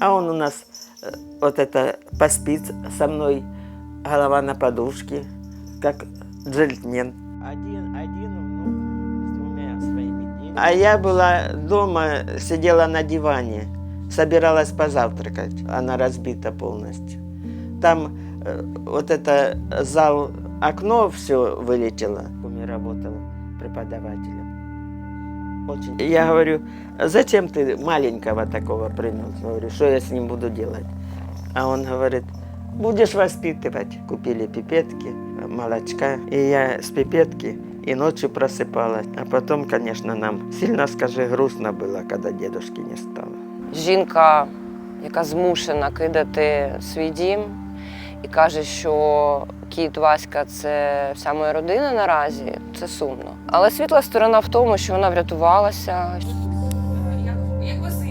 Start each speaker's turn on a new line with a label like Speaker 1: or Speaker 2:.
Speaker 1: А он у нас э, вот это поспит со мной, голова на подушке, как джентльмен. Один, один внук с двумя своими детьми. А я была дома, сидела на диване, собиралась позавтракать. Она разбита полностью. Там э, вот это зал, окно все вылетело. Я работал преподавателем. Очень. Я говорю, зачем ты маленького такого принес? Говорю, что я с ним буду делать? А он говорит, будешь воспитывать. Купили пипетки, молочка. И я с пипетки и ночью просыпалась. А потом, конечно, нам сильно, скажи, грустно было, когда дедушки не стало.
Speaker 2: Жінка, яка змушена кидати свій дім і каже, що кіт Васька це вся моя родина наразі, це сумно. Але світла сторона в тому, що вона врятувалася.
Speaker 3: Як, як вас